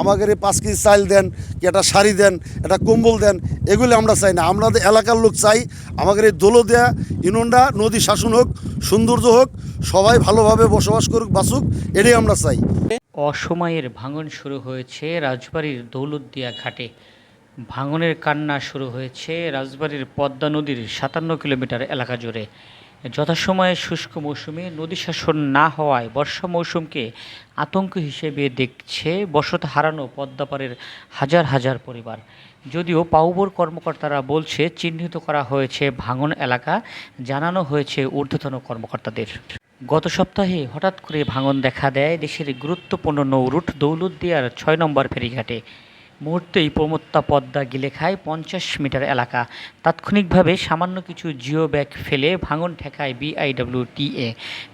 আমাদের পাঁচ কেজি চাল দেন, কি একটা শাড়ি দেন, একটা কম্বল দেন, এগুলি আমরা চাই না। আমাদের এলাকার লোক চাই আমাদের এই দোলদিয়া ইউনিয়নটা নদী শাসন হোক, সৌন্দর্য হোক, সবাই ভালোভাবে বসবাস করুক বাসুক এটাই আমরা চাই। অসময়ের ভাঙন শুরু হয়েছে রাজবাড়ির দৌলতদিয়া ঘাটে। ভাঙনের কান্না শুরু হয়েছে রাজবাড়ির পদ্মা নদীর সাতান্ন কিলোমিটার এলাকা জুড়ে। যথাসময়ে শুষ্ক মৌসুমে নদী শাসন না হওয়ায় বর্ষা মৌসুমকে আতঙ্ক হিসেবে দেখছে বসত হারানো পদ্মাপাড়ের হাজার হাজার পরিবার। যদিও পাউবোর কর্মকর্তারা বলছে, চিহ্নিত করা হয়েছে ভাঙন এলাকা, জানানো হয়েছে ঊর্ধ্বতন কর্মকর্তাদের। গত সপ্তাহে হঠাৎ করে ভাঙন দেখা দেয় দেশের গুরুত্বপূর্ণ নৌরুট দৌলতদিয়ার ছয় নম্বর ফেরিঘাটে। মুহূর্তেই প্রমত্তা পদ্মা গিলে খায় পঞ্চাশ মিটার এলাকা। তাৎক্ষণিকভাবে সামান্য কিছু জিও ব্যাগ ফেলে ভাঙন ঠেকায় বিআইডব্লিউটিএ।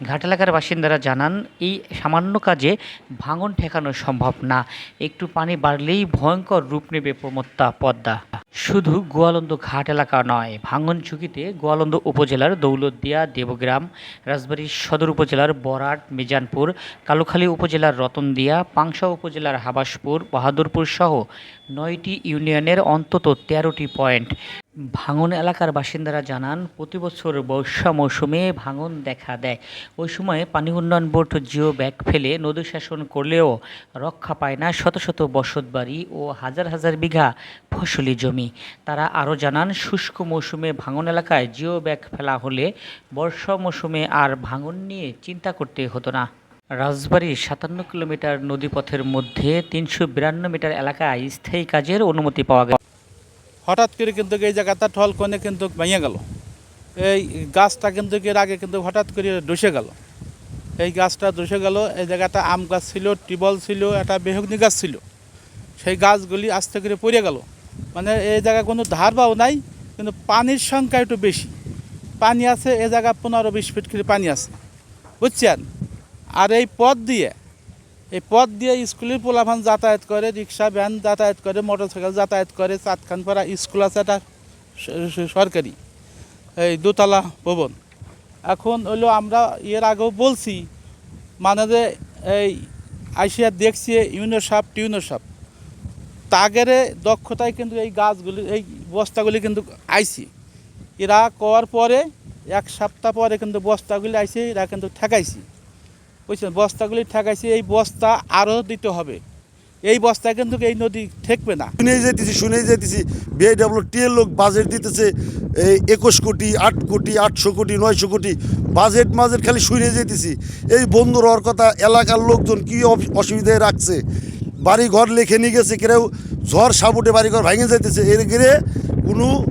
ঘাট এলাকার বাসিন্দারা জানান, এই সামান্য কাজে ভাঙন ঠেকানো সম্ভব না। একটু পানি বাড়লেই ভয়ঙ্কর রূপ নেবে প্রমত্তা পদ্মা। শুধু গোয়ালন্দ ঘাট এলাকা নয় ভাঙন ঝুঁকিতে গোয়ালন্দ উপজেলার দৌলতদিয়া, দেবগ্রাম রাজবাড়ী সদর উপজেলার বরাট, মিজানপুর, কালুখালী উপজেলার রতনদিয়া, পাংশা উপজেলার হাবাসপুর, বাহাদুরপুর সহ নয়টি ইউনিয়নের অন্তত তেরোটি পয়েন্ট। ভাঙন এলাকার বাসিন্দারা জানান, প্রতি বছর বর্ষা মৌসুমে ভাঙন দেখা দেয়। ওই সময় পানি উন্নয়ন বোর্ড জিও ব্যাগ ফেলে নদী শাসন করলেও রক্ষা পায় না শত শত বসত বাড়ি ও হাজার হাজার বিঘা ফসলি জমি। তারা আরও জানান, শুষ্ক মৌসুমে ভাঙন এলাকায় জিও ব্যাগ ফেলা হলে বর্ষা মৌসুমে আর ভাঙন নিয়ে চিন্তা করতে হতো না। রাজবাড়ির সাতান্ন কিলোমিটার নদীপথের মধ্যে তিনশো বিরান্ন মিটার এলাকায় স্থায়ী কাজের অনুমতি পাওয়া গেছে। হঠাৎ করে কিন্তু এই জায়গাটা ঠল কোণে কিন্তু ভেঙে গেল। এই গাছটা কিন্তু এর আগে কিন্তু হঠাৎ করে ডসে গেল। এই গাছটা ডসে গেল, এই জায়গাটা আম গাছ ছিল, টিবল ছিল, একটা বেহগ্নি গাছ ছিল। সেই গাছগুলি আস্তে করে পড়ে গেল। মানে এই জায়গায় কোনো ধার বাও নাই, কিন্তু পানির সংখ্যা একটু বেশি। পানি আছে, এ জায়গা পনেরো বিশ ফিট করে পানি আছে। বুঝছেন? আর এই পথ দিয়ে এই পথ দিয়ে স্কুলের পোলাফান যাতায়াত করে, রিক্সা, ভ্যান যাতায়াত করে, মোটরসাইকেল যাতায়াত করে চাঁদখানপাড়া স্কুল আছে স- সরকারি, এই দোতলা ভবন। এখন হলো আমরা এর আগেও বলছি মানে যে এই আইসিয়া দেখছি ইউনো সাপ টিউনো সাপ তাগেরে দক্ষতায় কিন্তু এই গাছগুলি, এই বস্তাগুলি কিন্তু আইসি এরা করার পরে, এক সপ্তাহ পরে কিন্তু বস্তাগুলি আইসি এরা কিন্তু ঠেকাইছি। বুঝছেন? বস্তাগুলি ঠেকাইছে, এই বস্তা আরও দিতে হবে। এই বস্তা কিন্তু এই নদী ঠেকবে না। শুনেই যেতেছি শুনেই যেতেছি বিআইডব্লিউ টি এর লোক বাজেট দিতেছে, এই একুশ কোটি, আট কোটি, আটশো কোটি, নয়শো কোটি। বাজেট মাজেট খালি শুনে যেতেছি এই বন্ধ হওয়ার কথা, এলাকার লোকজন কি অস- অসুবিধায় রাখছে? বাড়ি ঘর লেখে নিয়ে গেছে, কেউ ঝড় সাবুটে বাড়ি ঘর ভেঙে যাইতেছে। এর গিরে কোনো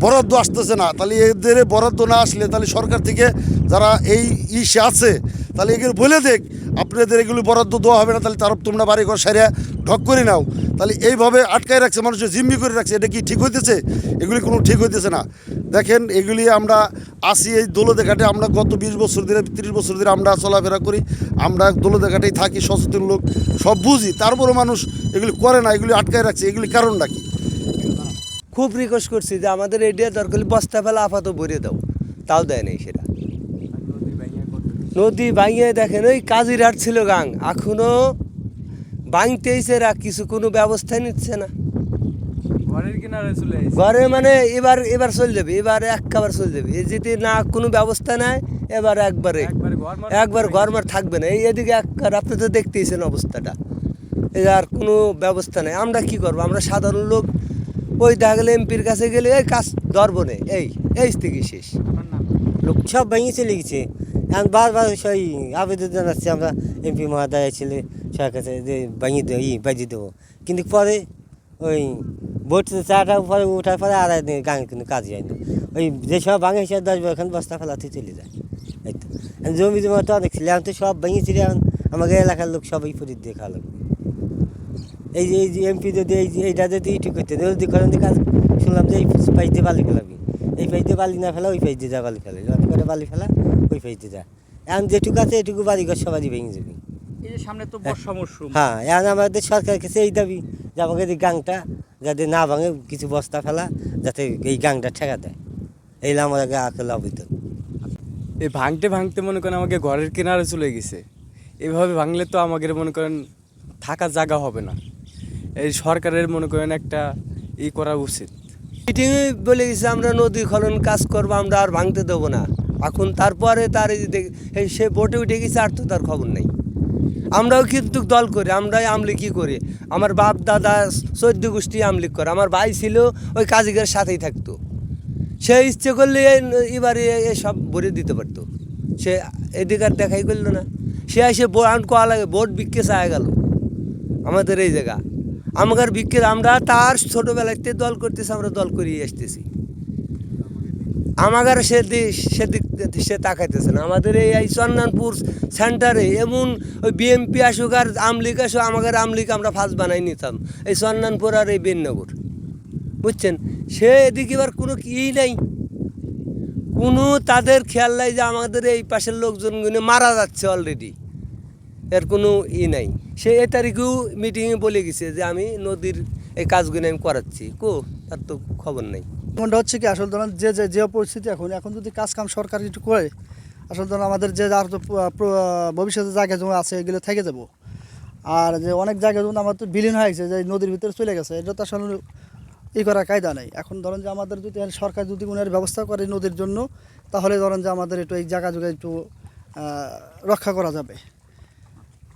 বরাদ্দ আসতেছে না। তাহলে এদের বরাদ্দ না আসলে তাহলে সরকার থেকে যারা এই ইসে আছে তাহলে এগুলো বলে দেখ। আপনাদের এগুলো বরাদ্দ দেওয়া হবে না, তাহলে তার তোমরা বাড়ি ঘর সারিয়া ঢক করে নাও। তাহলে এইভাবে আটকায় রাখছে মানুষের জিম্মি করে রাখছে, এটা কি ঠিক হইতেছে? এগুলি কোনো ঠিক হইতেছে না। দেখেন, এগুলি আমরা আসি এই দোলদে ঘাটে, আমরা গত বিশ বছর ধরে, তিরিশ বছর ধরে আমরা চলাফেরা করি, আমরা দোলদে ঘাটেই থাকি, সচেতন লোক, সব বুঝি। তারপরও মানুষ এগুলি করে না, এগুলি আটকায় রাখছে, এগুলি কারণ কি? খুব রিকোয়েস্ট করছি যে আমাদের এডিয়া দরকার বস্তা ফেলা আপাতত ভরে দাও। তাও দেয় নাই সেটা। নদী ভাঙিয়ে দেখেন ওই কাজিরহাট ছিল গাং। এখনও ভাঙতেইছে রা কিছু কোনো ব্যবস্থা নিচ্ছে না। ঘরের কিনারে চলে আইছে। ঘরে মানে এবার এবার চলে যাবে এবার একবার চলে যাবে। এই যদি না কোনো ব্যবস্থা নেয় এবার একবারে একবারে ঘর মার থাকবে। না। এই এদিকে একবার আপনি তো দেখতেইছেন অবস্থাটা। এই আর কোনো ব্যবস্থা নেই। আমরা কি করব? আমরা সাধারণ লোক ওই দেখা গেলে এমপির কাছে গেলে এই কাজ ধরবো না। এই এই থেকে শেষ। লোক সব ভেঙে চলে গেছে। এখন বারবার সেই আবেদন জানাচ্ছি আমরা এমপি মহাদয় ছেলে সবার কাছে যে ভেঙে দেবো, ই বাজি দেবো। কিন্তু পরে ওই ভোট চাটা পরে উঠার পরে আর গাঙে কিন্তু কাজই হয় না। ওই যে সব ভাঙে সে দশ বার এখন বস্তা ফেলাতে চলে যায়। এই তো। জমি জমা তো অনেক ছিল, এখন তো সব ভেঙে ছিল, এখন আমাকে এলাকার লোক সবাই ফরিদ দিয়ে খাওয়া লাগবে। এই যে এই যে এমপি যদি এই যে, এইটা যদি ঠিক করতে যদি করেন কাজ। শুনলাম যে এই দিয়ে বালি ফেলাবি। এই দিয়ে বালি না ফেলা, ওই দিয়ে যা বালি ফেলে। করে বালি ফেলা পাইপ দিয়ে যা। এখন যেটুকু আছে এটুকু বাড়ি ঘর সবারই ভেঙে যাবে। এই যে সামনে তো বর্ষা মৌসুম হ্যাঁ এখন আমাদের সরকারের কাছে এই দাবি যে আমাকে এই গাংটা যাতে না ভাঙে কিছু বস্তা ফেলা যাতে এই গাংটা ঠেকা দেয়। এই আমার আগে আকল আবেদন এই ভাঙতে ভাঙতে মনে করেন আমাকে ঘরের কিনারে চলে গেছে। এভাবে ভাঙলে তো আমাদের মনে করেন থাকার জায়গা হবে না। এই সরকারের মনে করেন একটা ই করা উচিত। মিটিংয়ে বলে গেছে আমরা নদী খনন কাজ করব আমরা আর ভাঙতে দেবো না। এখন তারপরে তার এই যে সে বোটে উঠে গেছে আর তো তার খবর নেই। আমরাও কিন্তু দল করি, আমরাই আমলিকি করি। আমার বাপ, দাদা, চোদ্দ গোষ্ঠী আমলিক করে। আমার ভাই ছিল ওই কাজিকের সাথেই থাকতো। সে ইচ্ছে করলে এবারে সব ভরে দিতে পারতো। সে এদিকে আর দেখাই করল না। সে এসে বোট কোয়া লাগে, বোট বিক্কে চায় গেল। আমাদের এই জায়গা। আমাদের বিক্রি, আমরা তার ছোটোবেলাতে দল করতেছি, আমরা দল করিয়ে আসতেছি। আমাদের সে দি- সেদিক সে তাকাইতেছে না। আমাদের এই এই চন্দনপুর সেন্টারে এমন ওই বিএমপি আসুক আর আমলিক আসুক আমাদের আমলিক আমরা ফার্স্ট বানাই নিতাম। এই চন্দনপুর আর এই বেননগর। বুঝছেন? সে এদিকে এবার কোনো ই নাই। কোনো তাদের খেয়াল নাই যে আমাদের এই পাশের লোকজনগুলো মারা যাচ্ছে অলরেডি এর কোনো ই নাই। সে এ তারিখেও মিটিংয়ে বলে গেছে যে আমি নদীর এই কাজগুলো আমি করাচ্ছি। কো, তার তো খবর নেই। যেমনটা হচ্ছে কি, আসলে ধরেন যে যে যে পরিস্থিতি এখন এখন যদি কাজ কাম সরকার কিছু করে, আসলে ধরেন আমাদের যে আর তো ভবিষ্যতে জায়গা জমি আছে, এগুলো থেকে যাব। আর যে অনেক জায়গা যেমন তো বিলীন হয়ে গেছে, যে নদীর ভিতরে চলে গেছে, এটা তো আসলে ই করার কায়দা নেই। এখন ধরেন যে আমাদের যদি সরকার যদি কোনো ব্যবস্থা করে নদীর জন্য, তাহলে ধরেন যে আমাদের একটু এই জায়গা জোগা একটু রক্ষা করা যাবে।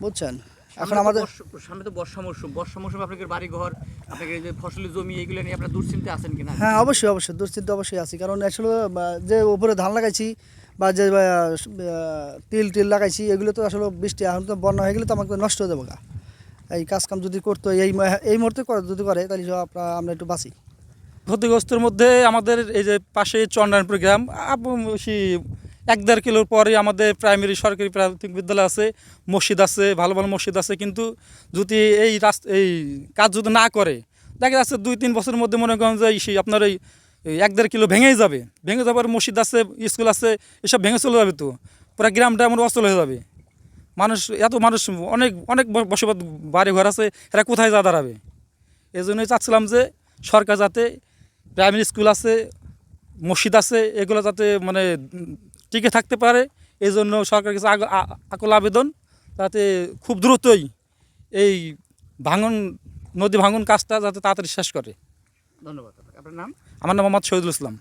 বুঝছেন? এখন আমাদের সামনে তো বর্ষা মৌসুম বর্ষা মৌসুমে আপনাদের বাড়ি ঘর আপনাদের যে ফসলি জমি এগুলো নিয়ে আপনারা দুশ্চিন্তে আছেন কিনা? হ্যাঁ অবশ্যই অবশ্যই দুশ্চিন্তা অবশ্যই আছি। কারণ আসলে যে উপরে ধান লাগাইছি বা যে তিল টিল লাগাইছি এগুলো তো আসলে বৃষ্টি এখন তো বন্যা হয়ে গেলে তো আমাকে নষ্ট হয়ে যাব এই কাজকাম যদি করতো এই এই মুহূর্তে করে যদি করে তাহলে আপনার আমরা একটু বাঁচি। ক্ষতিগ্রস্তের মধ্যে আমাদের এই যে পাশে চন্ডানপুর গ্রাম এক দেড় কিলোর পরে আমাদের প্রাইমারি সরকারি প্রাথমিক বিদ্যালয় আছে, মসজিদ আছে, ভালো ভালো মসজিদ আছে, কিন্তু যদি এই রাস্তা, এই কাজ যদি না করে, দেখা যাচ্ছে দুই তিন বছরের মধ্যে মনে করেন যে সেই আপনার এই এক দেড় কিলো ভেঙেই যাবে। ভেঙে যাবার মসজিদ আছে, স্কুল আছে, এসব ভেঙে চলে যাবে তো। পুরো গ্রামটা আমার অচল হয়ে যাবে। মানুষ, এত মানুষ, অনেক অনেক বসবাস বাড়ি ঘর আছে, এরা কোথায় যা দাঁড়াবে? এই জন্যই চাচ্ছিলাম যে সরকার যাতে প্রাইমারি স্কুল আছে মসজিদ আছে এগুলো যাতে মানে টিকে থাকতে পারে এই জন্য সরকারের কাছে আকল আবেদন যাতে খুব দ্রুতই এই ভাঙন নদী ভাঙন কাজটা যাতে তাড়াতাড়ি শেষ করে। ধন্যবাদ আপনার নাম? আমার নাম মোহাম্মদ শহীদুল ইসলাম।